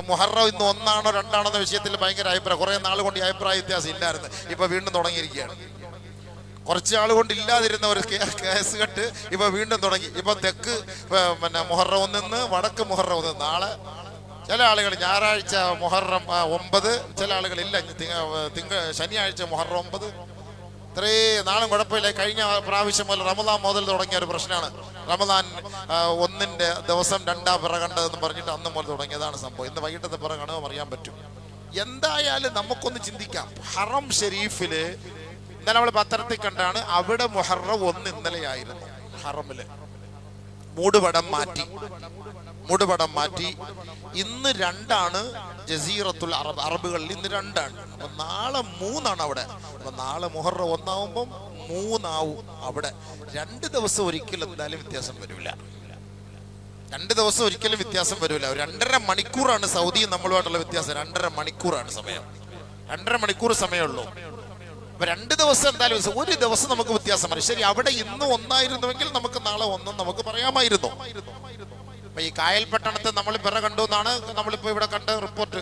മുഹറം ഇന്ന് ഒന്നാണോ രണ്ടാണോ എന്ന വിഷയത്തിൽ ഭയങ്കര അഭിപ്രായം. കുറെ നാൾ കൊണ്ട് ഈ അഭിപ്രായ വ്യത്യാസം ഇല്ലായിരുന്നു. ഇപ്പൊ വീണ്ടും തുടങ്ങിയിരിക്കുകയാണ്. കുറച്ച് നാൾ കൊണ്ട് ഇല്ലാതിരുന്ന ഒരു കേസ് കെട്ട് ഇപ്പൊ വീണ്ടും തുടങ്ങി. ഇപ്പൊ തെക്ക് പിന്നെ മുഹറം നിന്ന് വടക്ക് മുഹറം നിന്ന് നാളെ ചില ആളുകൾ ഞായറാഴ്ച മുഹറം ഒമ്പത്. ചില ആളുകൾ ഇല്ല തിങ്ക ശനിയാഴ്ച മുഹറം ഒമ്പത്. ഇത്രേ നാളും കുഴപ്പമില്ല. കഴിഞ്ഞ പ്രാവശ്യം മുതൽ റമദാൻ മുതൽ തുടങ്ങിയ ഒരു പ്രശ്നമാണ്. റമദാൻ ഒന്നിന്റെ ദിവസം രണ്ടാം പിറകണ്ടതെന്ന് പറഞ്ഞിട്ട് അന്ന് മുതൽ തുടങ്ങിയതാണ് സംഭവം. ഇന്ന് വൈകിട്ടത്തെ പിറകാണോ അറിയാൻ പറ്റും. എന്തായാലും നമുക്കൊന്ന് ചിന്തിക്കാം. ഹറം ഷെരീഫിൽ ഇന്നലെ നമ്മൾ പത്രത്തിൽ കണ്ടാണ് അവിടെ മുഹറം ഒന്ന് ഇന്നലെയായിരുന്നു. ഹറമിൽ. മൂടുപടം മാറ്റി. മൂടുപടം മാറ്റി. ഇന്ന് രണ്ടാണ് ജസീറത്തുൽ അറബ് അറബുകളിൽ ഇന്ന് രണ്ടാണ്. അപ്പൊ നാളെ മൂന്നാണ് അവിടെ. അപ്പൊ നാളെ മുഹറ ഒന്നാവുമ്പം മൂന്നാവും അവിടെ. രണ്ട് ദിവസം ഒരിക്കലും എന്തായാലും വ്യത്യാസം വരില്ല. രണ്ട് ദിവസം ഒരിക്കലും വ്യത്യാസം വരില്ല. രണ്ടര മണിക്കൂറാണ് സൗദിയും നമ്മളുമായിട്ടുള്ള വ്യത്യാസം. രണ്ടര മണിക്കൂറാണ് സമയം. രണ്ടര മണിക്കൂർ സമയമുള്ളൂ അപ്പൊ രണ്ട് ദിവസം എന്തായാലും ഒരു ദിവസം നമുക്ക് വ്യത്യാസം വരും. ശരി അവിടെ ഇന്ന് ഒന്നായിരുന്നുവെങ്കിൽ നമുക്ക് നാളെ ഒന്നും നമുക്ക് പറയാമായിരുന്നു. അപ്പൊ ഈ കായൽ പട്ടണത്തെ നമ്മൾ പിറ കണ്ടു എന്നാണ് നമ്മളിപ്പോ ഇവിടെ കണ്ട റിപ്പോർട്ട്.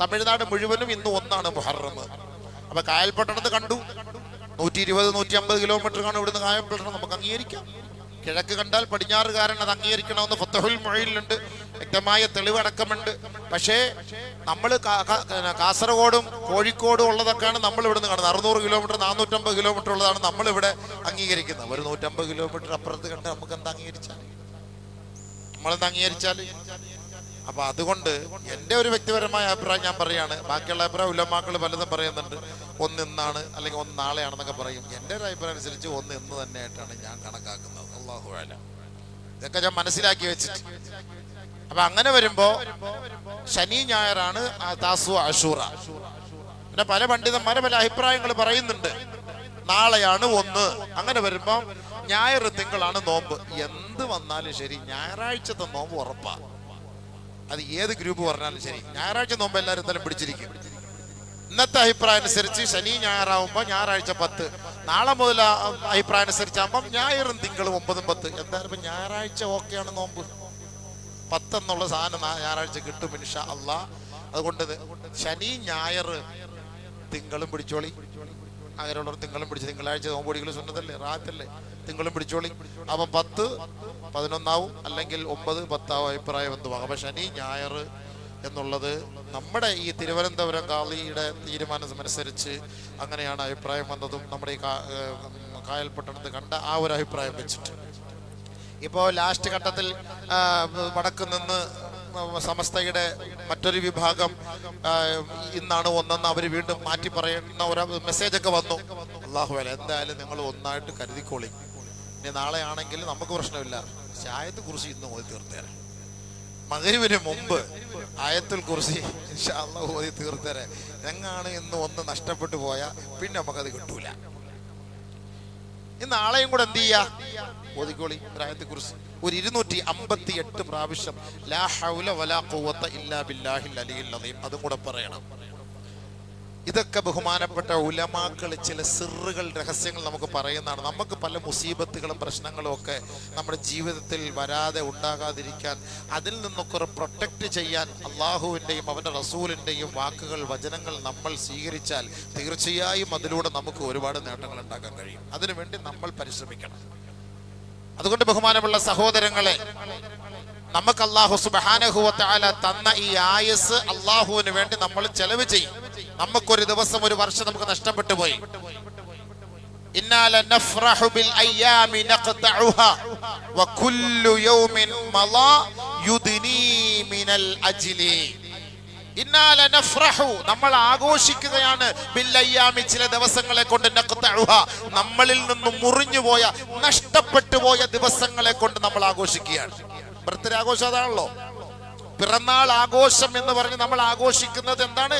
തമിഴ്നാട് മുഴുവനും ഇന്ന് ഒന്നാണ് മുഹറം. അപ്പൊ കായൽ പട്ടണത്ത് കണ്ടു. നൂറ്റി ഇരുപത് നൂറ്റി അമ്പത് കിലോമീറ്റർ കാണും ഇവിടുന്ന് കായൽ പട്ടണം. നമുക്ക് അംഗീകരിക്കാം. കിഴക്ക് കണ്ടാൽ പടിഞ്ഞാറുകാരൻ അത് അംഗീകരിക്കണമെന്ന് ഫത്തഹുൽ മൊഴിയിലുണ്ട് വ്യക്തമായ തെളിവടക്കമുണ്ട്. പക്ഷേ നമ്മൾ കാസർഗോഡും കോഴിക്കോടും ഉള്ളതൊക്കെയാണ് നമ്മൾ ഇവിടുന്ന് കാണുന്നത് അറുന്നൂറ് കിലോമീറ്റർ നാനൂറ്റമ്പത് കിലോമീറ്റർ ഉള്ളതാണ് നമ്മളിവിടെ അംഗീകരിക്കുന്നത്. ഒരു നൂറ്റമ്പത് കിലോമീറ്റർ അപ്പുറത്ത് കണ്ട് നമുക്ക് എന്താ അംഗീകരിച്ചാൽ നമ്മളെന്ത് അംഗീകരിച്ചാൽ അപ്പൊ അതുകൊണ്ട് എന്റെ ഒരു വ്യക്തിപരമായ അഭിപ്രായം ഞാൻ പറയാണ്. ബാക്കിയുള്ള അഭിപ്രായം ഉലമാക്കൾ പലതും പറയുന്നുണ്ട്. ഒന്ന് ഇന്നാണ് അല്ലെങ്കിൽ ഒന്ന് നാളെയാണെന്നൊക്കെ പറയും. എന്റെ ഒരു അഭിപ്രായം അനുസരിച്ച് ഒന്ന് ഇന്ന് തന്നെയായിട്ടാണ് ഞാൻ കണക്കാക്കുന്നത്. അള്ളാഹു ഇതൊക്കെ ഞാൻ മനസ്സിലാക്കി വെച്ചിട്ട്. അപ്പൊ അങ്ങനെ വരുമ്പോ ശനി ഞായറാണ് അഷൂറ. പിന്നെ പല പണ്ഡിതന്മാരെ പല അഭിപ്രായങ്ങൾ പറയുന്നുണ്ട്. നാളെയാണ് ഒന്ന്. അങ്ങനെ വരുമ്പോ ഞായർ തിങ്കളാണ് നോമ്പ്. എന്ത് വന്നാലും ശരി ഞായറാഴ്ചത്തെ നോമ്പ് ഉറപ്പാ. അത് ഏത് ഗ്രൂപ്പ് പറഞ്ഞാലും ശരി. ഞായറാഴ്ച നോമ്പ് എല്ലാവരും എന്തായാലും പിടിച്ചിരിക്കും. ഇന്നത്തെ അഭിപ്രായം അനുസരിച്ച് ശനി ഞായറാവുമ്പോ ഞായറാഴ്ച പത്ത്. നാളെ മുതൽ അഭിപ്രായം അനുസരിച്ചാകുമ്പോൾ ഞായറും തിങ്കളും ഒമ്പതും പത്ത്. എന്തായാലും ഇപ്പൊ ഞായറാഴ്ച ഓക്കെയാണ് നോമ്പ്. പത്തെന്നുള്ള സാധനം ഞായറാഴ്ച കിട്ടും ഇൻഷാ അള്ളാ അതുകൊണ്ട് ശനി ഞായർ തിങ്കളും പിടിച്ചോളി. അങ്ങനെയുള്ളവർ തിങ്കളും പിടിച്ച് തിങ്കളാഴ്ച നോമ്പോടികൾ സുന്നതല്ലേ റാത്തല്ലേ? തിങ്കളും പിടിച്ചോളി. അപ്പം പത്ത് പതിനൊന്നാവും അല്ലെങ്കിൽ ഒമ്പത് പത്താവും അഭിപ്രായം എന്തുവാകും അപ്പൊ ശനി ഞായർ എന്നുള്ളത് നമ്മുടെ ഈ തിരുവനന്തപുരം കാളിയുടെ തീരുമാനമനുസരിച്ച് അങ്ങനെയാണ് അഭിപ്രായം വന്നതും നമ്മുടെ ഈ കാ- കായൽ പട്ടണത്ത് കണ്ട ആ ഒരു അഭിപ്രായം വെച്ചിട്ട്. ഇപ്പോൾ ലാസ്റ്റ് ഘട്ടത്തിൽ വടക്ക് നിന്ന് സമസ്തയുടെ മറ്റൊരു വിഭാഗം ഇന്നാണ് ഒന്നെന്ന് അവർ വീണ്ടും മാറ്റി പറയുന്ന ഒരു മെസ്സേജ് ഒക്കെ വന്നു. അള്ളാഹു അല്ല എന്തായാലും നിങ്ങൾ ഒന്നായിട്ട് കരുതിക്കോളി. ഇനി നാളെ ആണെങ്കിൽ നമുക്ക് പ്രശ്നമില്ല. പക്ഷെ കുറിച്ച് ഇന്ന് ഓതി തീർത്തേരെ. മകരിവിന് മുമ്പ് ആയത്തുൽ കുറിച്ച് ഓതി തീർത്തേരെ. എങ്ങാണ് ഇന്ന് ഒന്ന് നഷ്ടപ്പെട്ടു പോയാൽ പിന്നെ നമുക്കത് കിട്ടൂല. ഇന്ന് നാളെയും കൂടെ എന്ത് ചെയ്യാ? ഓതിക്കോളി ഒരായത്തെ കുറിച്ച് ഒരു ഇരുന്നൂറ്റി അമ്പത്തി എട്ട് പ്രാവശ്യം അതും കൂടെ പറയണം. ഇതൊക്കെ ബഹുമാനപ്പെട്ട ഉലമാക്കൾ ചില സിറുകൾ രഹസ്യങ്ങൾ നമുക്ക് പറയുന്നതാണ്. നമുക്ക് പല മുസീബത്തുകളും പ്രശ്നങ്ങളും ഒക്കെ നമ്മുടെ ജീവിതത്തിൽ വരാതെ ഉണ്ടാകാതിരിക്കാൻ അതിൽ നിന്നൊക്കെ ഒരു പ്രൊട്ടക്റ്റ് ചെയ്യാൻ അള്ളാഹുവിന്റെയും അവന്റെ റസൂലിന്റെയും വാക്കുകൾ വചനങ്ങൾ നമ്മൾ സ്വീകരിച്ചാൽ തീർച്ചയായും അതിലൂടെ നമുക്ക് ഒരുപാട് നേട്ടങ്ങൾ ഉണ്ടാക്കാൻ കഴിയും. അതിനുവേണ്ടി നമ്മൾ പരിശ്രമിക്കണം. അതുകൊണ്ട് ബഹുമാനമുള്ള സഹോദരങ്ങളെ നമുക്ക് അള്ളാഹു സുബാനഹുവത്തായ തന്ന ഈ ആയസ് അള്ളാഹുവിന് വേണ്ടി നമ്മൾ ചെലവ് ചെയ്യും. നമുക്കൊരു ദിവസം ഒരു വർഷം നമുക്ക് നഷ്ടപ്പെട്ടു പോയി. നമ്മൾ ആഘോഷിക്കുകയാണ് ചില ദിവസങ്ങളെ കൊണ്ട് നമ്മളിൽ നിന്നും മുറിഞ്ഞുപോയ നഷ്ടപ്പെട്ടു പോയ ദിവസങ്ങളെ കൊണ്ട് നമ്മൾ ആഘോഷിക്കുകയാണ്. ബർത്ത്ഡേ ആഘോഷം അതാണല്ലോ. പിറന്നാൾ ആഘോഷം എന്ന് പറഞ്ഞ് നമ്മൾ ആഘോഷിക്കുന്നത് എന്താണ്.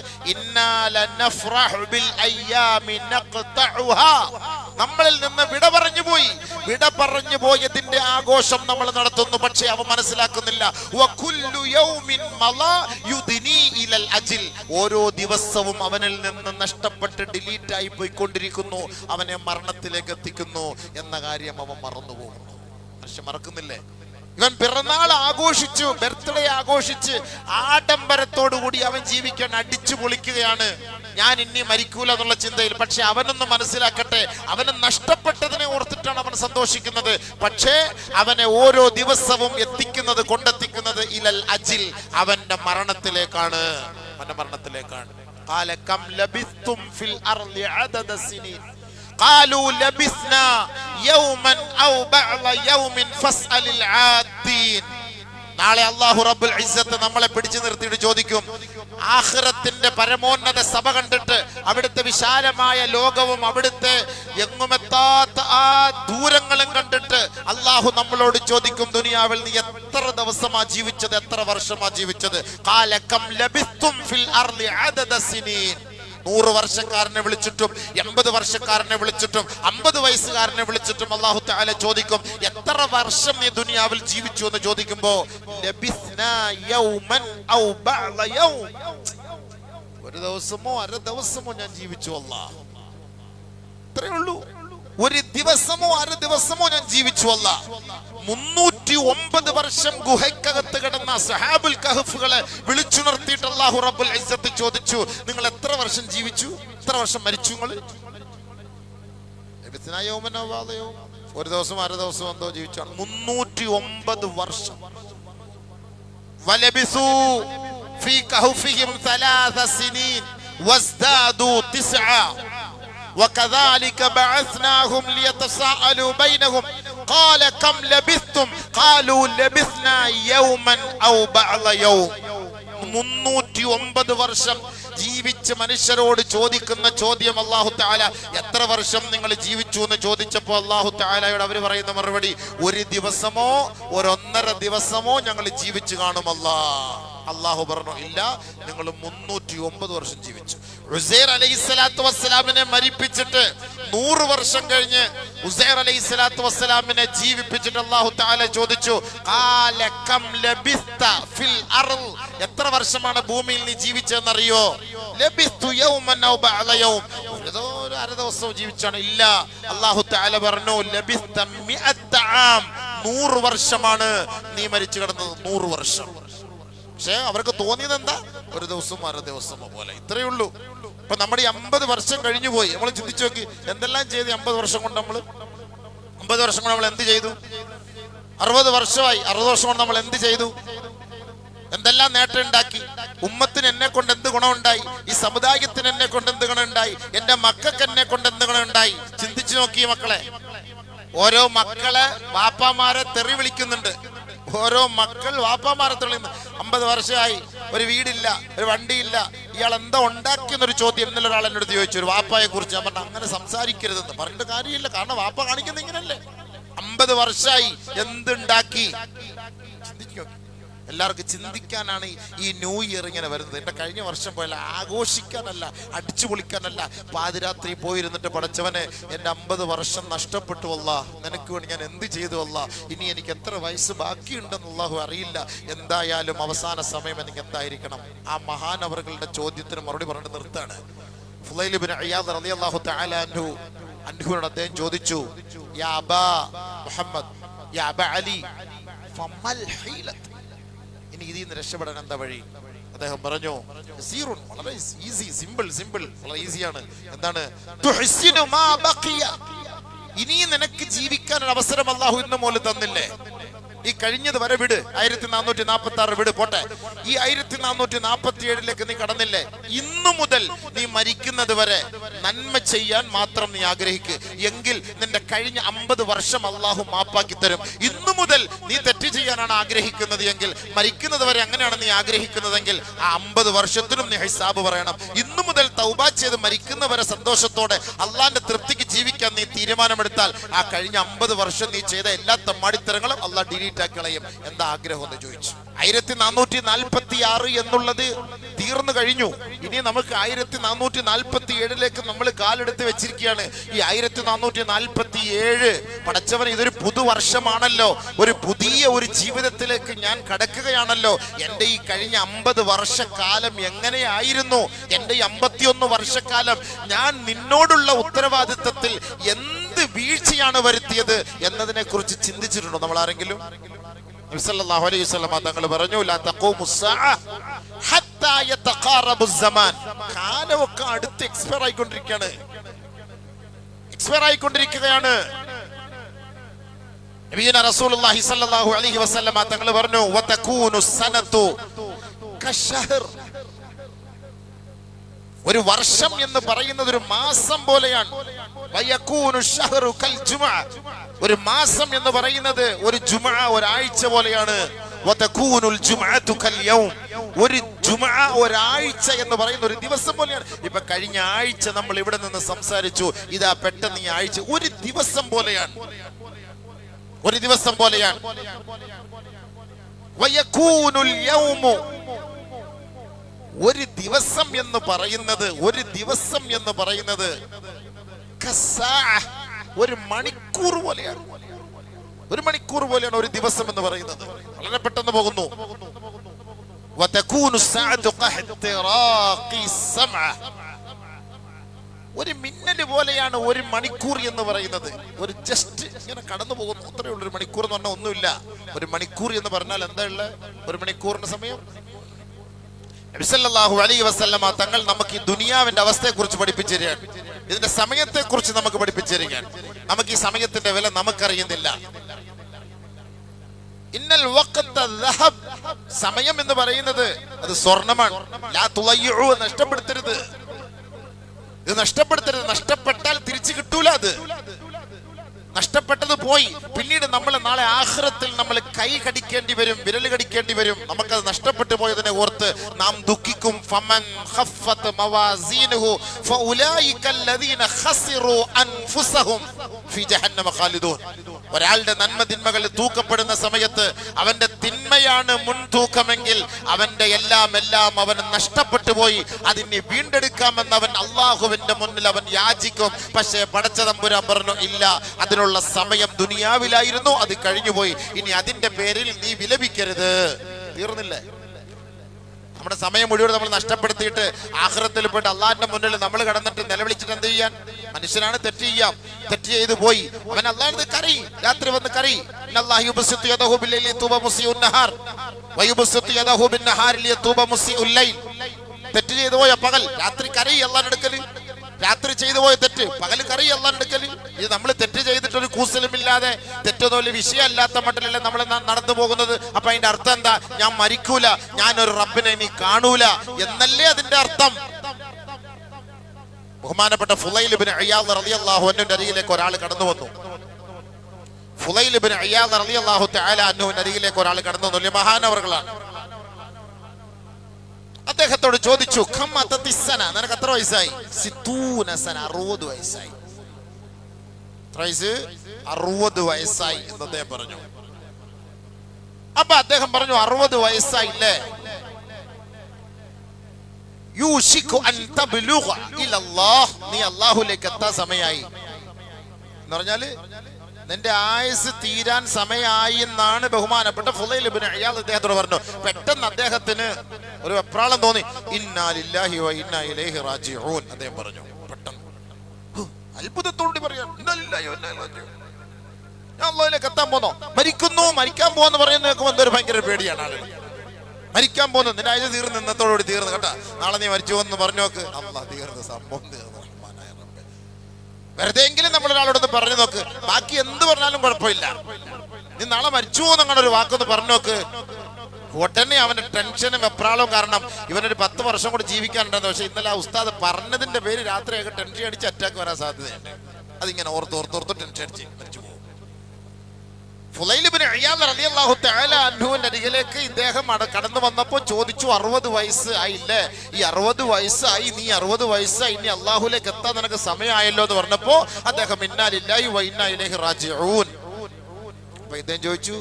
നമ്മളിൽ നിന്ന് വിട പറഞ്ഞു പോയി. വിട പറഞ്ഞു പോയതിന്റെ ആഘോഷം നമ്മൾ നടത്തുന്നു പക്ഷെ അവ മനസ്സിലാക്കുന്നില്ല. ഓരോ ദിവസവും അവനിൽ നിന്ന് നഷ്ടപ്പെട്ട് ഡിലീറ്റ് ആയി പോയിക്കൊണ്ടിരിക്കുന്നു. അവനെ മരണത്തിലേക്ക് എത്തിക്കുന്നു എന്ന കാര്യം അവൻ മറന്നു പോകുന്നു മനുഷ്യൻ മറക്കുന്നില്ലേ? ഇവൻ പിറന്നാൾ ആഘോഷിച്ചു ബർത്ത്ഡേ ആഘോഷിച്ച് ആഡംബരത്തോടു കൂടി അവൻ ജീവിക്കാൻ അടിച്ചു പൊളിക്കുകയാണ് ഞാൻ ഇനി മരിക്കൂല എന്നുള്ള ചിന്തയിൽ പക്ഷെ അവനൊന്ന് മനസ്സിലാക്കട്ടെ അവന് നഷ്ടപ്പെട്ടതിനെ ഓർത്തിട്ടാണ് അവൻ സന്തോഷിക്കുന്നത് പക്ഷേ അവനെ ഓരോ ദിവസവും എത്തിക്കുന്നത് കൊണ്ടെത്തിക്കുന്നത് ഇലൽ അജിൽ അവന്റെ മരണത്തിലേക്കാണ് അവന്റെ മരണത്തിലേക്കാണ് قال كم لبثتم في الأرض عدد السنين قالوا لبثنا يوما أو بعض يوم فاسأل العادين നാളെ അള്ളാഹു റബ്ബുൽ ഇസ്സത്ത് നമ്മളെ പിടിച്ചു നിർത്തിയിട്ട് ചോദിക്കും ആഹ്റത്തിന്റെ പരമോന്നത സഭ കണ്ടിട്ട് അവിടുത്തെ വിശാലമായ ലോകവും അവിടുത്തെ എങ്ങുമെത്താത്ത ആ ദൂരങ്ങളും കണ്ടിട്ട് അള്ളാഹു നമ്മളോട് ചോദിക്കും ദുനിയാവിൽ നീ എത്ര ദിവസമാ ജീവിച്ചത്? എത്ര വർഷമാ ജീവിച്ചത്? കാലക്കം ലഭിത്തും ഫിൽ അർലി അദദ സിനീൻ. നൂറ് വർഷക്കാരനെ വിളിച്ചിട്ടും എൺപത് വർഷക്കാരനെ വിളിച്ചിട്ടും അമ്പത് വയസ്സുകാരനെ വിളിച്ചിട്ടും അള്ളാഹു താല ചോദിക്കും എത്ര വർഷം നീ ദുനിയാവിൽ ജീവിച്ചു? എന്ന് ചോദിക്കുമ്പോ. ഒരു ദിവസമോ അര ദിവസമോ ഞാൻ ജീവിച്ചു അല്ല ഇത്രേ ഒരു ദിവസമോ അര ദിവസമോ ഞാൻ ജീവിച്ചു അല്ല മുന്നൂറ്റി ഒമ്പത് വർഷം ഗുഹയ്ക്കകത്ത് കിടന്ന സഹാബുൽ കഹഫുകളെ വിളിച്ചുണർത്തിയിട്ട് അള്ളാഹു റബ്ബുൽ ഇസ്സത്ത് ചോദിച്ചു നിങ്ങൾ എത്ര വർഷം ജീവിച്ചു എത്ര വർഷം മരിച്ചു നിങ്ങൾ ഒരു ദിവസം അര ദിവസം എന്തോ ജീവിച്ചാണ് മുന്നൂറ്റി ഒമ്പത് വർഷം ولبثوا في كهفهم ثلاث سنين وازدادوا تسعا وكذلك بعثناهم ليتساءلوا بينهم قال كم لبثتم قالوا لبثنا يوما او بعض يوم മുന്നൂറ്റി ഒമ്പത് വർഷം ജീവിച്ച് മനുഷ്യരോട് ചോദിക്കുന്ന ചോദ്യം അള്ളാഹു താല എത്ര വർഷം നിങ്ങൾ ജീവിച്ചു എന്ന് ചോദിച്ചപ്പോ അള്ളാഹു താലയോട് അവർ പറയുന്ന മറുപടി ഒരു ദിവസമോ ഒരൊന്നര ദിവസമോ ഞങ്ങൾ ജീവിച്ചു കാണുമല്ലാ അള്ളാഹു പറഞ്ഞു ഇല്ല നിങ്ങൾ മുന്നൂറ്റി ഒമ്പത് വർഷം ജീവിച്ചു ഉസൈർ അലൈഹി സ്വലാത്തു വസ്സലാമിനെ മരിപ്പിച്ചിട്ട് നൂറ് വർഷം കഴിഞ്ഞ് ഉസൈർ അലൈഹി സ്വലാത്തു വസ്സലാമിനെ ജീവിപ്പിച്ചിട്ട് അള്ളാഹു താല ചോദിച്ചു "ഖാല കം ലബിസ്ത ഫിൽ അർൾ?" എത്ര വർഷമാണ് ഭൂമിയിൽ നീ ജീവിച്ചതെന്നറിയോ? ഒരു അര ദിവസം ജീവിച്ചാണ്. ഇല്ല. അള്ളാഹു താല പറഞ്ഞു നൂറ് വർഷമാണ് നീ മരിച്ചു കിടന്നത്. നൂറ് വർഷം. പക്ഷേ അവർക്ക് തോന്നിയത് എന്താ ഒരു ദിവസം അര ദിവസമോ പോലെ. ഇത്രയേ ഉള്ളൂ. ഇപ്പൊ നമ്മുടെ ഈ അമ്പത് വർഷം കഴിഞ്ഞു പോയി. നമ്മൾ ചിന്തിച്ചു നോക്കി എന്തെല്ലാം ചെയ്ത് അമ്പത് വർഷം കൊണ്ട് നമ്മൾ അമ്പത് വർഷം കൊണ്ട് നമ്മൾ എന്ത് ചെയ്തു? അറുപത് വർഷമായി അറുപത് വർഷം കൊണ്ട് നമ്മൾ എന്ത് ചെയ്തു? എന്തെല്ലാം നേട്ടം ഉണ്ടാക്കി? ഉമ്മത്തിന് എന്നെ കൊണ്ട് എന്ത് ഗുണമുണ്ടായി ഈ സമുദായത്തിന് എന്നെ കൊണ്ട് എന്ത് ഗുണമുണ്ടായി എന്റെ മക്കൾക്ക് എന്നെ കൊണ്ട് എന്ത് ഗുണമുണ്ടായി ചിന്തിച്ചു നോക്കി മക്കളെ. ഓരോ മക്കളെ വാപ്പാമാരെ തെറി വിളിക്കുന്നുണ്ട്. ഓരോ മക്കൾ വാപ്പാമാരെ തെളിയുന്നു അമ്പത് വർഷമായി ഒരു വീടില്ല ഒരു വണ്ടിയില്ല. ഇയാൾ എന്താ ഉണ്ടാക്കിയെന്നൊരു ചോദ്യം ഇന്നലെ ഒരാൾ എന്നോട് ചോദിച്ചു. ഒരു വാപ്പയെ കുറിച്ച്. ഞാൻ പറഞ്ഞു അങ്ങനെ സംസാരിക്കരുതെന്ന്. പറഞ്ഞിട്ട് കാര്യമില്ല. കാരണം വാപ്പ കാണിക്കുന്നത് ഇങ്ങനല്ലേ. അമ്പത് വർഷമായി എന്തുണ്ടാക്കി? എല്ലാവർക്കും ചിന്തിക്കാനാണ് ഈ- ന്യൂ ഇയർ ഇങ്ങനെ വരുന്നത്. എന്റെ കഴിഞ്ഞ വർഷം പോയല്ല ആഘോഷിക്കാനല്ല അടിച്ചു പൊളിക്കാനല്ല പാതിരാത്രി പോയിരുന്നിട്ട് പഠിച്ചവനെ എന്റെ അമ്പത് വർഷം നഷ്ടപ്പെട്ടു അല്ല. നിനക്ക് വേണ്ടി ഞാൻ എന്ത് ചെയ്തു അല്ല? ഇനി എനിക്ക് എത്ര വയസ്സ് ബാക്കിയുണ്ടെന്നുള്ളാഹു അറിയില്ല. എന്തായാലും അവസാന സമയം എനിക്ക് എന്തായിരിക്കണം? ആ മഹാനവറുകളുടെ ചോദ്യത്തിന് മറുപടി പറഞ്ഞ് നിർത്താണ്. റളിയല്ലാഹു തആല അൻഹു അദ്ദേഹം ചോദിച്ചു യാ മുഹമ്മദ് യാ അബ അലി ഫമൽ ഹീലത്ത്? ഇനി ഇതിൽ നിന്ന് രക്ഷപ്പെടാൻ എന്താ വഴി? അദ്ദേഹം പറഞ്ഞു സീറുൻ വളരെ ഈസി സിമ്പിൾ സിമ്പിൾ വളരെ ഈസിയാണ് എന്താണ്. ഇനി നിനക്ക് ജീവിക്കാൻ ഒരു അവസരം അള്ളാഹു ഇന്ന് മൂലം തന്നില്ലേ? ഈ കഴിഞ്ഞത് വരെ വിട്. ആയിരത്തി നാനൂറ്റി നാൽപ്പത്തി ആറ് വിട് പോട്ടെ. ഈ ആയിരത്തി നാനൂറ്റി നാൽപ്പത്തി ഏഴിലേക്ക് നീ കടന്നില്ലേ? ഇന്നു മുതൽ നീ മരിക്കുന്നത് വരെ നന്മ ചെയ്യാൻ മാത്രം നീ ആഗ്രഹിക്കുക എങ്കിൽ നിന്റെ കഴിഞ്ഞ അമ്പത് വർഷം അള്ളാഹു മാപ്പാക്കി തരും. ഇന്നു മുതൽ നീ തെറ്റ് ചെയ്യാനാണ് ആഗ്രഹിക്കുന്നത് എങ്കിൽ മരിക്കുന്നത് വരെ അങ്ങനെയാണ് നീ ആഗ്രഹിക്കുന്നതെങ്കിൽ ആ അമ്പത് വർഷത്തിനും നീ ഹിസാബ് പറയണം. ഇന്നു മുതൽ തൗബ ചെയ്ത് മരിക്കുന്നവരെ സന്തോഷത്തോടെ അള്ളാന്റെ തൃപ്തിക്ക് ജീവിക്കാൻ നീ തീരുമാനമെടുത്താൽ ആ കഴിഞ്ഞ അമ്പത് വർഷം നീ ചെയ്ത എല്ലാ തമ്മാടിത്തരങ്ങളും അള്ളാഹ് ഡിലീറ്റ് ആക്കി കളയും എന്താ ആഗ്രഹം എന്ന് ചോദിച്ചു. ആയിരത്തി നാനൂറ്റി നാൽപ്പത്തി ആറ് എന്നുള്ളത് തീർന്നു കഴിഞ്ഞു. ഇനി നമുക്ക് ആയിരത്തി നാനൂറ്റി നാൽപ്പത്തി ഏഴിലേക്ക് നമ്മൾ കാലെടുത്ത് വെച്ചിരിക്കുകയാണ്. ഈ ആയിരത്തി നാനൂറ്റി നാൽപ്പത്തി ഏഴ് പടച്ചവൻ ഇതൊരു പുതുവർഷമാണല്ലോ ഒരു പുതിയ ഒരു ജീവിതത്തിലേക്ക് ഞാൻ കടക്കുകയാണല്ലോ. എന്റെ ഈ കഴിഞ്ഞ അമ്പത് വർഷക്കാലം എങ്ങനെയായിരുന്നു? എന്റെ ഈ അമ്പത്തിയൊന്ന് വർഷക്കാലം ഞാൻ നിന്നോടുള്ള ഉത്തരവാദിത്തത്തിൽ എന്ത് വീഴ്ചയാണ് വരുത്തിയത് എന്നതിനെ കുറിച്ച് ചിന്തിച്ചിട്ടുണ്ടോ നമ്മൾ ആരെങ്കിലും നബി സല്ലല്ലാഹു അലൈഹി തങ്ങൾ പറഞ്ഞു കാലമൊക്കെ അടുത്ത് എക്സ്പയർ ആയിക്കൊണ്ടിരിക്കുകയാണ്. എക്സ്പയർ ആയിക്കൊണ്ടിരിക്കുകയാണ്. റസൂലുള്ളാഹി അലൈഹി വസല്ലമ തങ്ങൾ പറഞ്ഞു വതകൂനു സനതു കശഹർ. ഒരു വർഷം എന്ന് പറയുന്നത് ഒരു മാസം പോലെയാണ്. ഒരു മാസം എന്ന് പറയുന്നത് ഒരു ജുമ ഒരാഴ്ച പോലെയാണ്. ഒരു ജുമ ഒരാഴ്ച എന്ന് പറയുന്ന ഒരു ദിവസം പോലെയാണ്. ഇപ്പൊ കഴിഞ്ഞ ആഴ്ച നമ്മൾ ഇവിടെ നിന്ന് സംസാരിച്ചു. ഇതാ പെട്ടെന്ന് ഈ ആഴ്ച ഒരു ദിവസം പോലെയാണ്. ഒരു ദിവസം പോലെയാണ്. ഒരു ദിവസം എന്ന് പറയുന്നത് ഒരു ദിവസം എന്ന് പറയുന്നത് ഒരു മണിക്കൂർ പോലെയാണ്. ഒരു മണിക്കൂർ പോലെയാണ് ഒരു ദിവസം എന്ന് പറയുന്നത്. വളരെ പെട്ടെന്ന് പോകുന്നു. ഒരു മിന്നൽ പോലെയാണ് ഒരു മണിക്കൂർ എന്ന് പറയുന്നത്. ഒരു ജസ്റ്റ് ഇങ്ങനെ കടന്നു പോകുന്നു. അത്രയുള്ളൂ ഒരു മണിക്കൂർ എന്ന് പറഞ്ഞാൽ ഒന്നുമില്ല. ഒരു മണിക്കൂർ എന്ന് പറഞ്ഞാൽ എന്താ ഉള്ളത്? ഒരു മണിക്കൂറിന്റെ സമയം നബിസല്ലാഹു അലൈഹി വസ്ലമ തങ്ങൾ നമുക്ക് ഈ ദുനിയാവിന്റെ അവസ്ഥയെ കുറിച്ച് പഠിപ്പിച്ചു തരികയാണ് ഇതിന്റെ സമയത്തെ കുറിച്ച് നമുക്ക് പഠിപ്പിച്ചു തരികയാണ് നമുക്ക് ഈ സമയത്തിന്റെ വില നമുക്കറിയുന്നില്ല. ഇന്നൽ സമയം എന്ന് പറയുന്നത് അത് സ്വർണമാണ്. നഷ്ടപ്പെടുത്തരുത്. ഇത് നഷ്ടപ്പെടുത്തരുത്. നഷ്ടപ്പെട്ടാൽ തിരിച്ചു കിട്ടൂല അത്. നഷ്ടപ്പെട്ടത് പോയി. പിന്നീട് നമ്മൾ നാളെ ആഹ്റത്തിൽ നമ്മൾ കൈ കടിക്കേണ്ടി വരും വിരൽ കടിക്കേണ്ടി വരും. നമുക്കത് നഷ്ടപ്പെട്ടു പോയതിനെ ഓർത്ത് നാം ദുഃഖിക്കും. ഫമൻ അല്ലദീന ഖസിറു അൻഫുസഹും ജഹന്നമ ഖാലിദൂൻ. ഒരാളുടെ നന്മ തിന്മകൾ തൂക്കപ്പെടുന്ന സമയത്ത് അവന്റെ തിന്മയാണ് മുൻതൂക്കമെങ്കിൽ അവന്റെ എല്ലാം എല്ലാം അവൻ നഷ്ടപ്പെട്ടു പോയി. അതിനെ വീണ്ടെടുക്കാമെന്ന് അവൻ അള്ളാഹുവിന്റെ മുന്നിൽ അവൻ യാചിക്കും. പക്ഷേ പടച്ചതമ്പുരാൻ പറഞ്ഞു ഇല്ല അതിനുള്ള സമയം ദുനിയാവിലായിരുന്നു. അത് കഴിഞ്ഞുപോയി. ഇനി അതിന്റെ പേരിൽ നീ വിലപിക്കരുത്. തീർന്നില്ലേ. നമ്മുടെ സമയം മുഴുവൻ നമ്മൾ നഷ്ടപ്പെടുത്തിയിട്ട് ആഹ്റത്തിൽ പോയിട്ട് അള്ളാഹിന്റെ മുന്നിൽ നമ്മൾ കടന്നിട്ട് നിലവിളിച്ചിട്ട് എന്ത് ചെയ്യാൻ? മനുഷ്യനാണ് തെറ്റ് ചെയ്യാം. തെറ്റ് ചെയ്തു പോയി. അവൻ അള്ളാഹിന് കറി രാത്രി വന്ന് കറി തെറ്റ് ചെയ്തു പോയ പകൽ. രാത്രി കറി അള്ളാഹിന്റെ അടുക്കൽ രാത്രി ചെയ്തു പോയ തെറ്റ്. പകൽ കറി അള്ളാഹിന്റെ അടുക്കൽ ഇത് നമ്മൾ തെറ്റ് ചെയ്തിട്ട് ഒരു കൂസലുമില്ലാതെ വലിയ വിഷയമല്ലാത്ത മട്ടിലല്ലേ നമ്മൾ നടന്നു പോകുന്നത്. അപ്പൊ അതിന്റെ അർത്ഥം എന്താ? ഞാൻ മരിക്കൂല. ഞാൻ ഒരു റബ്ബിനെ ഇനി കാണൂല എന്നല്ലേ അതിന്റെ അർത്ഥം. ബഹുമാനപ്പെട്ട ഫുലൈലിബിന് അയ്യാദ് റളിയല്ലാഹു അൻഹുവിന്റെ അരികിലേക്ക് ഒരാൾ കടന്നു വന്നു. ഫുലൈലിബിന് അയ്യാദ് റളിയല്ലാഹു തആല അന്നുവിന്റെ അരികിലേക്ക് ഒരാൾ കടന്നു വന്നു. മഹാനവറുകളാണ്. അദ്ദേഹത്തോട് ചോദിച്ചു? നിനക്ക് എത്ര വയസ്സായി? സിത്തൂന സന അറുപത് വയസ്സായി. വയസ്സ്? അറുപത് വയസ്സായി എന്ന് അദ്ദേഹം പറഞ്ഞു. അപ്പൊ അദ്ദേഹം പറഞ്ഞു അറുപത് വയസ്സായില്ലേ. നീ അള്ളാഹുലേക്ക് എത്താൻ സമയായി എന്ന് പറഞ്ഞാൽ നിന്റെ ആയുസ് തീരാൻ സമയമായി എന്നാണ് ബഹുമാനപ്പെട്ട ഫുലൈൽ ഇബ്നു അയ്യാദ് അദ്ദേഹത്തോട് പറഞ്ഞു. പെട്ടെന്ന് അദ്ദേഹത്തിന് ഒരു വെപ്രാളം തോന്നി. ഇന്നാലില്ലാഹി വ ഇലൈഹി റാജിഊൻ അദ്ദേഹം പറഞ്ഞു. പെട്ടെന്ന്. അത്ഭുതത്തോട് പറയാൻ പറയാം. ഇന്നാലില്ലാഹി ഇലൈഹി ഞാൻ അല്ലാഹുവിലേക്ക് എത്താൻ പോന്നോ? മരിക്കുന്നു മരിക്കാൻ പോവാന്ന് പറയുന്ന കേൾക്കുമ്പോൾ എന്തൊരു ഭയങ്കര പേടിയാണ് ആളുകൾ. മരിക്കാൻ പോകുന്നു നിന്റെ ആയുസ് തീർന്ന് ഇന്നത്തോടുകൂടി തീർന്നു കേട്ടാ. നാളെ നീ മരിച്ചു എന്ന് പറഞ്ഞു നോക്ക്. അമ്മ തീർന്നു സംഭവം തീർന്നു. വെറുതെ എങ്കിലും നമ്മൾ ഒരാളോടൊന്ന് പറഞ്ഞു നോക്ക്. ബാക്കി എന്ത് പറഞ്ഞാലും കുഴപ്പമില്ല. നീ നാളെ മരിച്ചു എന്നങ്ങനെ ഒരു വാക്കൊന്ന് പറഞ്ഞു നോക്ക്. ഉടനെ അവന്റെ ടെൻഷനും വെപ്രാളവും കാരണം ഇവനൊരു പത്ത് വർഷം കൂടി ജീവിക്കാനുണ്ടെന്ന് പക്ഷെ ഇന്നലെ ആ ഉസ്താദ് പറഞ്ഞതിന്റെ പേര് രാത്രിയൊക്കെ ടെൻഷൻ അടിച്ച് അറ്റാക്ക് വരാൻ സാധ്യതയുണ്ട്. അതിങ്ങനെ ഓർത്ത് ഓർത്ത് ഓർത്ത് ടെൻഷൻ അടിച്ച് മരിച്ചു പോകും ഫുലൈലിബിന് അയ്യാദ് റളിയല്ലാഹു തആല അൻഹുവിന്റെ അരികിലേക്ക് ഇദ്ദേഹം കടന്നു വന്നപ്പോൾ ചോദിച്ചു അറുപത് വയസ്സ് ആയില്ലേ. ഈ അറുപത് വയസ്സായി നീ അറുപത് വയസ്സായി ഇനി അള്ളാഹുലേക്ക് എത്താൻ നിനക്ക് സമയമായല്ലോ എന്ന് പറഞ്ഞപ്പോ അദ്ദേഹം ഇന്നാലില്ലായി വ ഇന്നാ ഇലൈഹി റാജിഊൻ. അപ്പൊ ഇദ്ദേഹം ചോദിച്ചു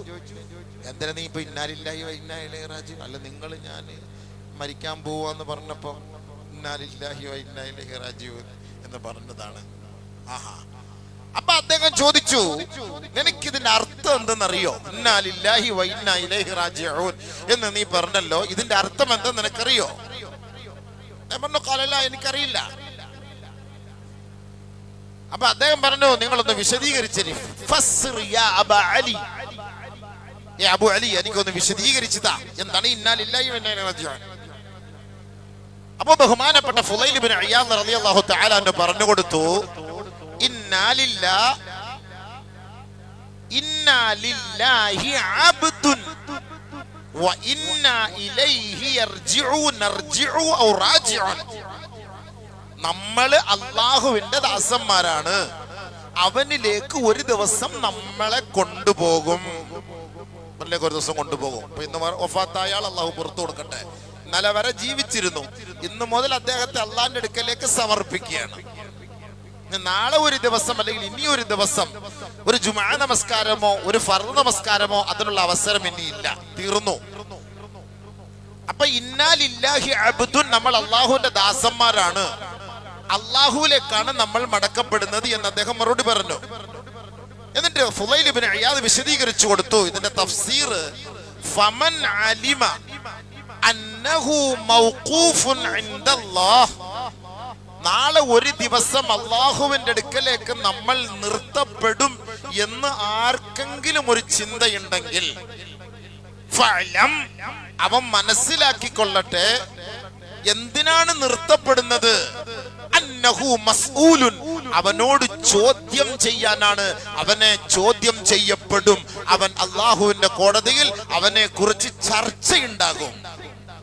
എന്തിനാ നീ ഇപ്പൊ ഇന്നാലില്ലായി വ ഇന്നാ ഇലൈഹി റാജിഊൻ? അല്ല നിങ്ങൾ ഞാൻ മരിക്കാൻ പോവാന്ന് പറഞ്ഞപ്പോ ഇന്നാലില്ലാഹി വ ഇന്നാ ഇലൈഹി റാജിഊൻ എന്ന് പറഞ്ഞതാണ്. ആഹാ. അപ്പൊ അദ്ദേഹം ചോദിച്ചു നിനക്കിതിന്റെ അർത്ഥം എന്തെന്നറിയോ? ഇന്നാലില്ലാഹി റാജിഊൻ. എന്ന് നീ പറഞ്ഞല്ലോ ഇതിന്റെ അർത്ഥം എന്തെന്ന് നിനക്കറിയോ? പറഞ്ഞു കാലല്ല എനിക്കറിയില്ല. അപ്പൊ അദ്ദേഹം പറഞ്ഞു നിങ്ങളൊന്ന് വിശദീകരിച്ചു അബ അലി. എനിക്കൊന്ന് വിശദീകരിച്ചതാ. എന്താണ്? ഇന്നാലില്ലായി അപ്പൊ ബഹുമാനപ്പെട്ട ഫുലൈൽ ബിൻ അയ്യാദ് റളിയല്ലാഹു തആല പറഞ്ഞു കൊടുത്തു ഇന്നാലില്ല. ഇന്നാലില്ലാഹി അബ്ദുൻ. വ ഇലൈഹി യർജിഉ നർജിഉ അള്ളാഹുവിന്റെ ദാസന്മാരാണ്. അവനിലേക്ക് ഒരു ദിവസം നമ്മളെ കൊണ്ടുപോകും. അവനിലേക്ക് ഒരു ദിവസം കൊണ്ടുപോകും. അപ്പൊ ഇന്ന് ഒഫാത്തായ അള്ളാഹു പുറത്തു കൊടുക്കട്ടെ. ഇന്നലെ വരെ ജീവിച്ചിരുന്നു. ഇന്ന് മുതൽ അദ്ദേഹത്തെ അള്ളാന്റെ അടുക്കലേക്ക് സമർപ്പിക്കുകയാണ്. നാളെ ഒരു ദിവസം അല്ലെങ്കിൽ ഇനി ഒരു ദിവസം ഒരു ജുമാ നമസ്കാരമോ ഒരു ഫർദ് നമസ്കാരമോ അതിനുള്ള അവസരം ഇനിയില്ല. തീർന്നു. അപ്പൊ ഇന്നാലില്ലാഹി അബ്ദുൻ നമ്മൾ അള്ളാഹുവിന്റെ ദാസന്മാരാണ്. അള്ളാഹുവിലേക്കാണ് നമ്മൾ മടക്കപ്പെടുന്നത് എന്ന് അദ്ദേഹം മറുപടി പറഞ്ഞു. എന്നിട്ട് ഫുലൈലിബിന് അയ്യാദ് വിശദീകരിച്ചു കൊടുത്തു. ഇതിന്റെ തഫ്സീർ ഫമൻ അലിമ അന്നഹു മൗഖൂഫുൻ ഇൻദല്ലാഹ്. ഒരു ദിവസം അള്ളാഹുവിന്റെ അടുക്കലേക്ക് നമ്മൾ നിർത്തപ്പെടും എന്ന് ആർക്കെങ്കിലും ഒരു ചിന്തയുണ്ടെങ്കിൽ ഫലം അവൻ മനസ്സിലാക്കിക്കൊള്ളട്ടെ. എന്തിനാണ് നിർത്തപ്പെടുന്നത്? അവനോട് ചോദ്യം ചെയ്യാനാണ്. അവനെ ചോദ്യം ചെയ്യപ്പെടും. അവൻ അള്ളാഹുവിന്റെ കോടതിയിൽ അവനെ കുറിച്ച് ചർച്ചയുണ്ടാകും.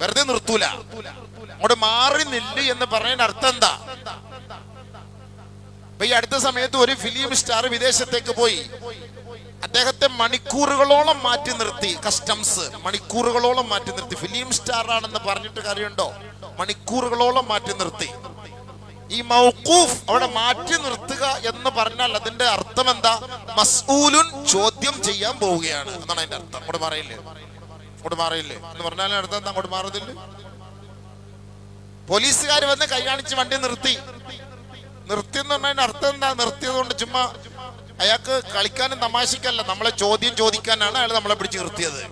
വെറുതെ നിർത്തൂല. അങ്ങോട്ട് മാറി നില്ല് എന്ന് പറയുന്ന അർത്ഥം എന്താ? ഇപ്പൊ ഈ അടുത്ത സമയത്ത് ഒരു ഫിലിം സ്റ്റാർ വിദേശത്തേക്ക് പോയി. അദ്ദേഹത്തെ മണിക്കൂറുകളോളം മാറ്റി നിർത്തി കസ്റ്റംസ് മണിക്കൂറുകളോളം മാറ്റി നിർത്തി. ഫിലിം സ്റ്റാർ ആണെന്ന് പറഞ്ഞിട്ട് കാര്യമുണ്ടോ? മണിക്കൂറുകളോളം മാറ്റി നിർത്തി. ഈ മൗക്കൂഫ് അവിടെ മാറ്റി നിർത്തുക എന്ന് പറഞ്ഞാൽ അതിന്റെ അർത്ഥം എന്താ? മസ്ഊലുൻ ചോദ്യം ചെയ്യാൻ പോവുകയാണ് എന്നാണ് അതിന്റെ അർത്ഥം. അങ്ങോട്ട് മാറിയില്ലേ? അങ്ങോട്ട് മാറിയില്ലേ? എന്ന് പറഞ്ഞാൽ അർത്ഥം എന്താ? അങ്ങോട്ട് മാറുന്നില്ല. പോലീസുകാർ വന്ന് കൈ കാണിച്ച് വണ്ടി നിർത്തി. നിർത്തി എന്ന് പറഞ്ഞതിന്റെ അർത്ഥം എന്താ? നിർത്തിയത് കൊണ്ട് ചുമ്മാ അയാൾക്ക് കളിക്കാനും തമാശക്കല്ല. നമ്മളെ ചോദ്യം ചോദിക്കാനാണ് അയാൾ നമ്മളെ പിടിച്ച് നിർത്തിയത്.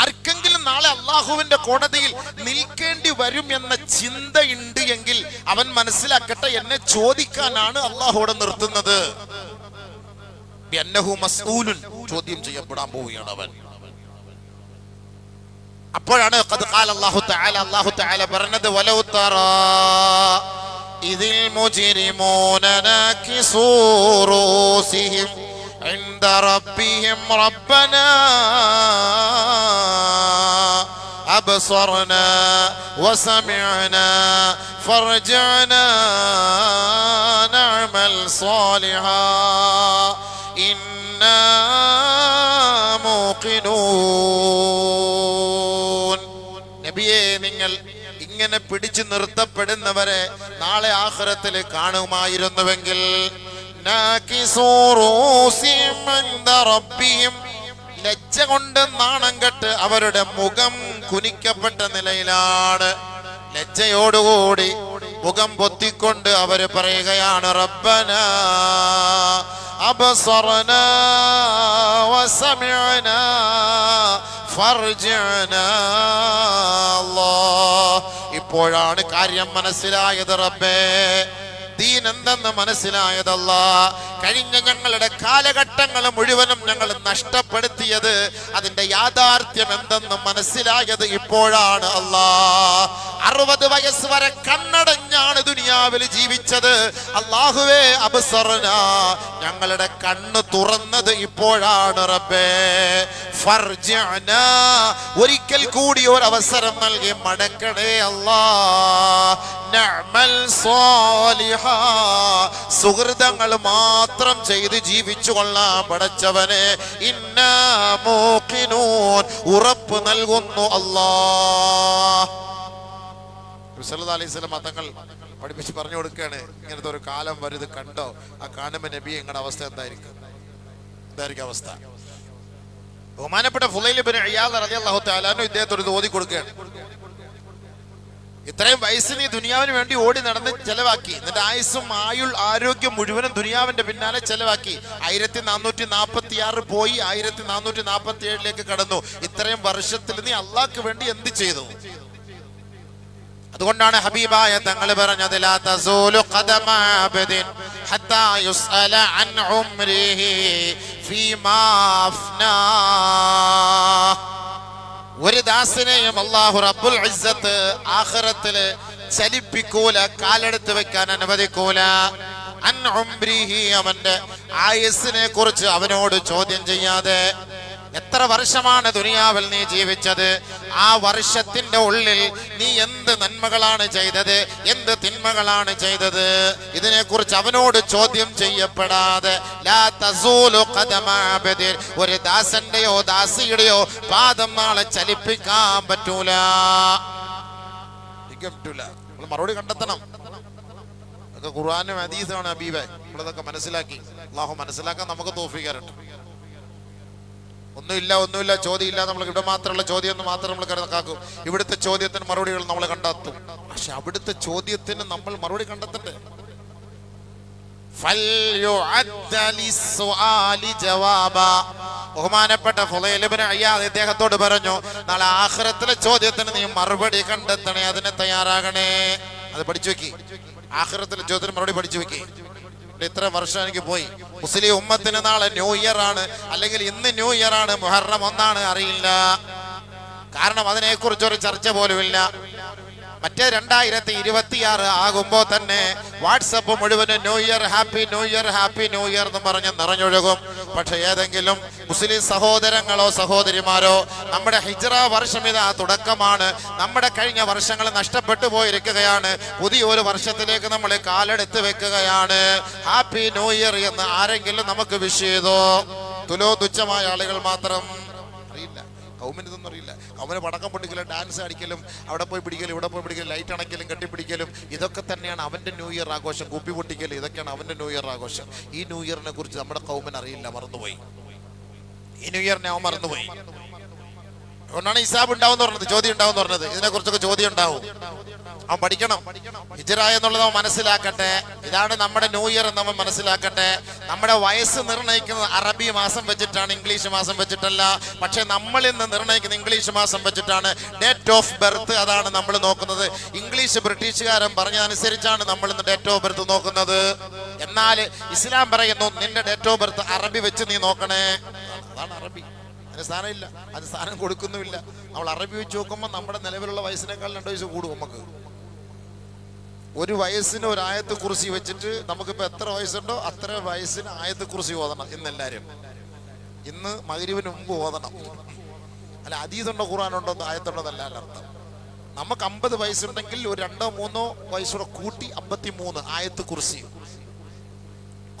ആർക്കെങ്കിലും നാളെ അള്ളാഹുവിന്റെ കോടതിയിൽ നിൽക്കേണ്ടി വരും എന്ന ചിന്തയുണ്ട് എങ്കിൽ അവൻ മനസ്സിലാക്കട്ടെ എന്നെ ചോദിക്കാനാണ് അള്ളാഹുവിടെ നിർത്തുന്നത്. ചോദ്യം ചെയ്യപ്പെടാൻ പോവുകയാണ് അവൻ. അപ്പോഴാണ് അള്ളാഹു തആല പറഞ്ഞത് വലൗ إذ المجرمون ناكسوا رؤوسهم عند ربهم ربنا أبصرنا وسمعنا فارجعنا نعمل صالحا إنا موقنون ഇങ്ങനെ പിടിച്ചു നിർത്തപ്പെടുന്നവരെ നാളെ ആഖിറത്തിൽ കാണുമായിരുന്നുവെങ്കിൽ. ലജ്ജ കൊണ്ട് നാണം കെട്ട് അവരുടെ മുഖം കുനിക്കപ്പെട്ട നിലയിലാണ്. ലജ്ജയോടുകൂടി മുഖം പൊത്തിക്കൊണ്ട് അവർ പറയുകയാണ് റബ്ബന അബസറന വസമ്യന ഫർജന ഇപ്പോഴാണ് കാര്യം മനസ്സിലായത് റബ്ബേ. ദീൻ എന്തെന്ന് മനസ്സിലായതല്ല. കഴിഞ്ഞ ഞങ്ങളുടെ കാലഘട്ടങ്ങൾ മുഴുവനും ഞങ്ങൾ നഷ്ടപ്പെടുത്തിയത് അതിന്റെ യാഥാർത്ഥ്യം എന്തെന്ന് മനസ്സിലായത് ഇപ്പോഴാണ് അല്ലാ. അറുപത് വയസ്സ് വരെ കണ്ണടഞ്ഞാണ് ദുനിയാവിൽ ജീവിച്ചത്. അള്ളാഹുവേ അബസറന ഞങ്ങളുടെ കണ്ണ് തുറന്നത് ഇപ്പോഴാണ് റബ്ബേ. ഫർജന ഒരിക്കൽ കൂടി ഒരു അവസരം നൽകി മടക്കണേ അല്ലാ. നഅമൽ സ്വാലിഹ. സുഹൃതങ്ങൾ മാത്രം ചെയ്ത് ജീവിച്ചു കൊള്ളാൻ പടച്ചവനെ. ഇന്ന മൂക്കിനൂൻ ഉറപ്പ് നൽകുന്നു അല്ലാ അലൈഹിസ്ലം തങ്ങൾ പഠിപ്പിച്ച് പറഞ്ഞു കൊടുക്കുകയാണ് ഇങ്ങനത്തെ ഒരു കാലം വരുത് കണ്ടോ? ആ കാണുമ്പോ നബി നിങ്ങളുടെ അവസ്ഥ എന്തായിരിക്കും? എന്തായിരിക്കും അവസ്ഥ? ബഹുമാനപ്പെട്ട ഫുലൈലിബിന് അയ്യാദ് റളിയല്ലാഹു തആല ഇദ്ദേഹത്തോട് ഓതി കൊടുക്കുകയാണ്. ഇത്രയും വയസ്സിന് നീ ദുനിയാവിന് വേണ്ടി ഓടി നടന്ന് ചെലവാക്കി. നിന്റെ ആയുസ്സും ആയുൾ ആരോഗ്യം മുഴുവനും ദുനിയാവിന്റെ പിന്നാലെ ചെലവാക്കി. ആയിരത്തി നാനൂറ്റി നാൽപ്പത്തി ആറ് പോയി ആയിരത്തി നാനൂറ്റി നാൽപ്പത്തി ഏഴിലേക്ക് കടന്നു. ഇത്രയും വർഷത്തിൽ നീ അള്ളാക്ക് വേണ്ടി എന്ത് ചെയ്തു? അതുകൊണ്ടാണ് ഹബീബായ തങ്ങൾ പറഞ്ഞത് ലാ ഒരു ദാസിനെയും അള്ളാഹു റബ്ബുൽ ഇസ്സത്ത് ആഖിറത്തിൽ ചലിപ്പിക്കൂല കാലെടുത്ത് വെക്കാൻ അനുവദിക്കൂല. അൻ അവന്റെ ആയുസിനെ കുറിച്ച് അവനോട് ചോദ്യം ചെയ്യാതെ എത്ര വർഷമാണ് ദുനിയാവിൽ നീ ജീവിച്ചത്? ആ വർഷത്തിന്റെ ഉള്ളിൽ നീ എന്ത് നന്മകളാണ് ചെയ്തത്? എന്ത് തിന്മകളാണ് ചെയ്തത്? ഇതിനെക്കുറിച്ച് അവനോട് ചോദ്യം ചെയ്യപ്പെടാതെ. ഒരു ദാസന്റെയോ ദാസിയുടെയോ പാദം നാളെ ചലിപ്പിക്കാൻ പറ്റൂല. പറ്റൂല. മറുപടി കണ്ടെത്തണം. ഖുർആാനും ഹദീസാണ് അബീബെ നമ്മളിതൊക്കെ മനസ്സിലാക്കി. അള്ളാഹു മനസ്സിലാക്കാൻ നമുക്ക് തോഫിക്കാറുണ്ട് ഒന്നുമില്ല ഒന്നുമില്ല ചോദ്യമില്ല. നമ്മൾ ഇവിടെ മാത്രമുള്ള ചോദ്യം എന്ന് മാത്രം നമ്മൾ കണക്കാക്കും. ഇവിടുത്തെ ചോദ്യത്തിന് മറുപടികൾ നമ്മൾ കണ്ടെത്തും. പക്ഷെ അവിടുത്തെ ചോദ്യത്തിന് നമ്മൾ മറുപടി കണ്ടെത്തട്ടെ. ബഹുമാനപ്പെട്ട അയ്യാദ് പറഞ്ഞു നാളെ ആഖിറത്തിലെ ചോദ്യത്തിന് നീ മറുപടി കണ്ടെത്തണേ അതിനെ തയ്യാറാകണേ. അത് പഠിച്ചു വെക്കി. ആഖിറത്തിലെ ചോദ്യത്തിന് മറുപടി പഠിച്ചു വെക്കി. ഇവിടെ ഇത്ര വർഷം എനിക്ക് പോയി. മുസ്ലിം ഉമ്മത്തിന് നാളെ ന്യൂ ഇയർ ആണ്. അല്ലെങ്കിൽ ഇന്ന് ന്യൂ ഇയർ ആണ്. മുഹറം ഒന്നാണ് അറിയില്ല. കാരണം അതിനെക്കുറിച്ച് ഒരു ചർച്ച പോലുമില്ല. മറ്റേ രണ്ടായിരത്തി ഇരുപത്തിയാറ് ആകുമ്പോ തന്നെ വാട്സപ്പ് മുഴുവൻ new year happy new year happy new year എന്ന് പറഞ്ഞ് നിറഞ്ഞൊഴുകും. പക്ഷെ ഏതെങ്കിലും മുസ്ലിം സഹോദരങ്ങളോ സഹോദരിമാരോ നമ്മുടെ ഹിജ്റ വർഷം ഇതാ തുടക്കമാണ്. നമ്മുടെ കഴിഞ്ഞ വർഷങ്ങൾ നഷ്ടപ്പെട്ടു പോയിരിക്കുകയാണ്. പുതിയൊരു വർഷത്തിലേക്ക് നമ്മൾ കാലെടുത്ത് വെക്കുകയാണ്. ഹാപ്പി ന്യൂ ഇയർ എന്ന് ആരെങ്കിലും നമുക്ക് വിഷ് ചെയ്തോ? തുലോ തുച്ഛമായ ആളുകൾ മാത്രം. അറിയില്ല. കൗമിനൊന്നും അറിയില്ല. കൗമിന് പടക്കം പൊട്ടിക്കലും ഡാൻസ് അടിക്കലും അവിടെ പോയി പിടിക്കലും ഇവിടെ പോയി പിടിക്കലും ലൈറ്റ് അണയ്ക്കലും കെട്ടിപ്പിടിക്കലും ഇതൊക്കെ തന്നെയാണ് അവന്റെ ന്യൂ ഇയർ ആഘോഷം. കുപ്പി പൊട്ടിക്കലും ഇതൊക്കെയാണ് അവന്റെ ന്യൂ ഇയർ ആഘോഷം. ഈ ന്യൂ ഇയറിനെ കുറിച്ച് നമ്മുടെ കൗമൻ അറിയില്ല മറന്നുപോയി. ഈ ന്യൂ ഇയറിനെ അവൻ മറന്നുപോയി. അതുകൊണ്ടാണ് ഹിസാബ് ഉണ്ടാവും പറഞ്ഞത് ചോദ്യം ഉണ്ടാവും പറഞ്ഞത്. ഇതിനെ കുറിച്ചൊക്കെ ചോദ്യം ഉണ്ടാവും. അവൻ പഠിക്കണം. ഹിജറ എന്നുള്ളത് അവൻ മനസ്സിലാക്കട്ടെ. ഇതാണ് നമ്മുടെ ന്യൂ ഇയർ എന്ന് അവൻ മനസ്സിലാക്കട്ടെ. നമ്മുടെ വയസ്സ് നിർണയിക്കുന്നത് അറബി മാസം വെച്ചിട്ടാണ് ഇംഗ്ലീഷ് മാസം വെച്ചിട്ടല്ല. പക്ഷെ നമ്മൾ ഇന്ന് നിർണയിക്കുന്ന ഇംഗ്ലീഷ് മാസം വെച്ചിട്ടാണ്. ഡേറ്റ് ഓഫ് ബർത്ത് അതാണ് നമ്മൾ നോക്കുന്നത്. ഇംഗ്ലീഷ് ബ്രിട്ടീഷുകാരൻ പറഞ്ഞതനുസരിച്ചാണ് നമ്മൾ ഇന്ന് ഡേറ്റ് ഓഫ് ബർത്ത് നോക്കുന്നത്. എന്നാൽ ഇസ്ലാം പറയുന്നു നിന്റെ ഡേറ്റ് ഓഫ് ബർത്ത് അറബി വെച്ച് നീ നോക്കണേ. അതാണ് അറബി. അതിന് സ്ഥാനമില്ല അതിന് സ്ഥാനം കൊടുക്കുന്നുമില്ല. നമ്മൾ അറബി വെച്ച് നോക്കുമ്പോൾ നമ്മുടെ നിലവിലുള്ള വയസ്സിനേക്കാൾ രണ്ട് വയസ്സ് കൂടും നമുക്ക്. ഒരു വയസ്സിന് ഒരു ആയത്ത് കുറിച്ച് വെച്ചിട്ട് നമുക്കിപ്പോൾ എത്ര വയസ്സുണ്ടോ അത്ര വയസ്സിന് ആയത്ത് കുറിച്ച് ഓതണം ഇന്നെല്ലാവരും ഇന്ന് മകരുവിന് മുമ്പ് ഓതണം. അല്ല അതീതുണ്ടോ ഖുറാനുണ്ടോ ആയത്തുണ്ടോ എന്നല്ല അർത്ഥം നമുക്ക് അമ്പത് വയസ്സുണ്ടെങ്കിൽ ഒരു രണ്ടോ മൂന്നോ വയസ്സൂടെ കൂട്ടി അമ്പത്തി മൂന്ന് ആയത്ത് കുറിച്ച്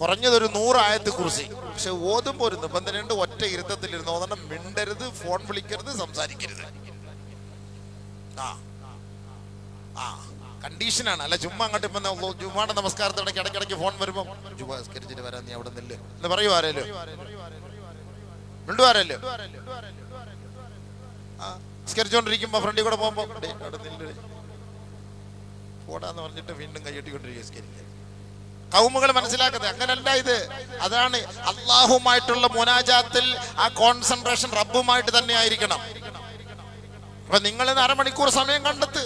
കുറഞ്ഞതൊരു നൂറ് ആയത്ത് കുറിച്ച്. പക്ഷെ ഓതുമ്പോൾ ഒരു നിബന്ധനയുണ്ട് ഒറ്റ ഇരുത്തത്തിലിരുന്ന് ഓതണം. മിണ്ടരുത് ഫോൺ വിളിക്കരുത് സംസാരിക്കരുത്. ആ. ആ. കണ്ടീഷനാണ്. അല്ല ചുമ്മാ അങ്ങോട്ട് ഇപ്പൊ ജുമാടെ നമസ്കാരത്തിനിടയ്ക്ക് ഇടയ്ക്കിടയ്ക്ക് ഫോൺ വരുമ്പോൾ ജുമാ നിസ്കരിച്ചിട്ട് വരാൻ നീ അവിടെ നില്ല്. എന്ന് പറയൂ ആരല്ലോ മിണ്ടുവാരല്ലോ ആ. നിസ്കരിച്ചോണ്ടിരിക്കുമ്പോ ഫ്രണ്ടിൽ കൂടെ പോകുമ്പോ അവിടെ നില്ല്. പോടാന്ന് പറഞ്ഞിട്ട് വീണ്ടും കൈയ്യട്ടിക്കൊണ്ടിരിക്കുക നിസ്കരിക്കുക കൗമുകൾ മനസ്സിലാക്കുന്നത്. അങ്ങനല്ല ഇത്. അതാണ് അള്ളാഹുമായിട്ടുള്ള മുനാജാത്തിൽ ആ കോൺസെൻട്രേഷൻ റബ്ബുമായിട്ട് തന്നെ ആയിരിക്കണം. അപ്പൊ നിങ്ങൾ അരമണിക്കൂർ സമയം കണ്ടെത്ത്.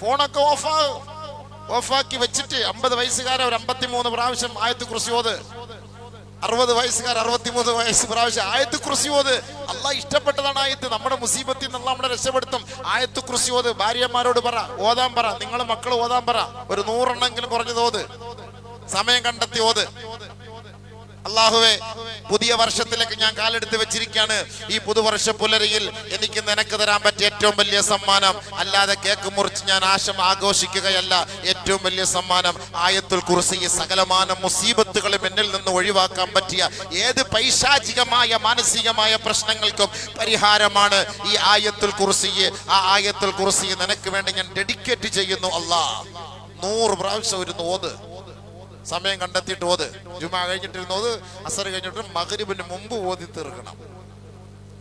ഫോണൊക്കെ ഓഫാകും ഓഫാക്കി വെച്ചിട്ട് അമ്പത് വയസ്സുകാരൻ ഒരു അമ്പത്തിമൂന്ന് പ്രാവശ്യം ആയത്ത് കുറിച്ചോത് അറുപത് വയസ്സുകാർ അറുപത്തിമൂന്ന് വയസ്സ് പ്രാവശ്യം ആയത്ത് കുറിച്ചോത് അല്ല ഇഷ്ടപ്പെട്ടതാണ് ആയത്ത്. നമ്മുടെ മുസീബത്തിൽ നിന്ന് നമ്മളെ രക്ഷപ്പെടുത്തും. ആയത്ത് കുറിച്ചോത് ഭാര്യമാരോട് പറ. ഓതാൻ പറ. നിങ്ങളും മക്കൾ ഓതാൻ പറ. ഒരു നൂറെണ്ണെങ്കിലും കുറഞ്ഞതോത് സമയം കണ്ടെത്തി ഓത് അള്ളാഹുവെ പുതിയ വർഷത്തിലേക്ക് ഞാൻ കാലെടുത്ത് വെച്ചിരിക്കുകയാണ്. ഈ പുതുവർഷ പുലരിയിൽ എനിക്ക് നിനക്ക് തരാൻ പറ്റിയ ഏറ്റവും വലിയ സമ്മാനം. അല്ലാതെ കേക്ക് മുറിച്ച് ഞാൻ ആശം ആഘോഷിക്കുകയല്ല. ഏറ്റവും വലിയ സമ്മാനം ആയത്തുൽ കുറിച്ച് ഈ സകലമാന മുസീബത്തുകളും എന്നിൽ നിന്ന് ഒഴിവാക്കാൻ പറ്റിയ ഏത് പൈശാചികമായ മാനസികമായ പ്രശ്നങ്ങൾക്കും പരിഹാരമാണ് ഈ ആയത്തുൽ കുറിച്ച് ആ ആയത്തുൽ കുറിസി നിനക്ക് വേണ്ടി ഞാൻ ഡെഡിക്കേറ്റ് ചെയ്യുന്നു. അല്ലാ നൂറ് പ്രാവശ്യം ഒരു ഓത്. സമയം കണ്ടെത്തിയിട്ട് ഓത്. ജുമാ കഴിഞ്ഞിട്ടിരുന്ന് ഓത്. അസർ കഴിഞ്ഞിട്ട് മകരിബിന് മുമ്പ് ഓതി തീർക്കണം.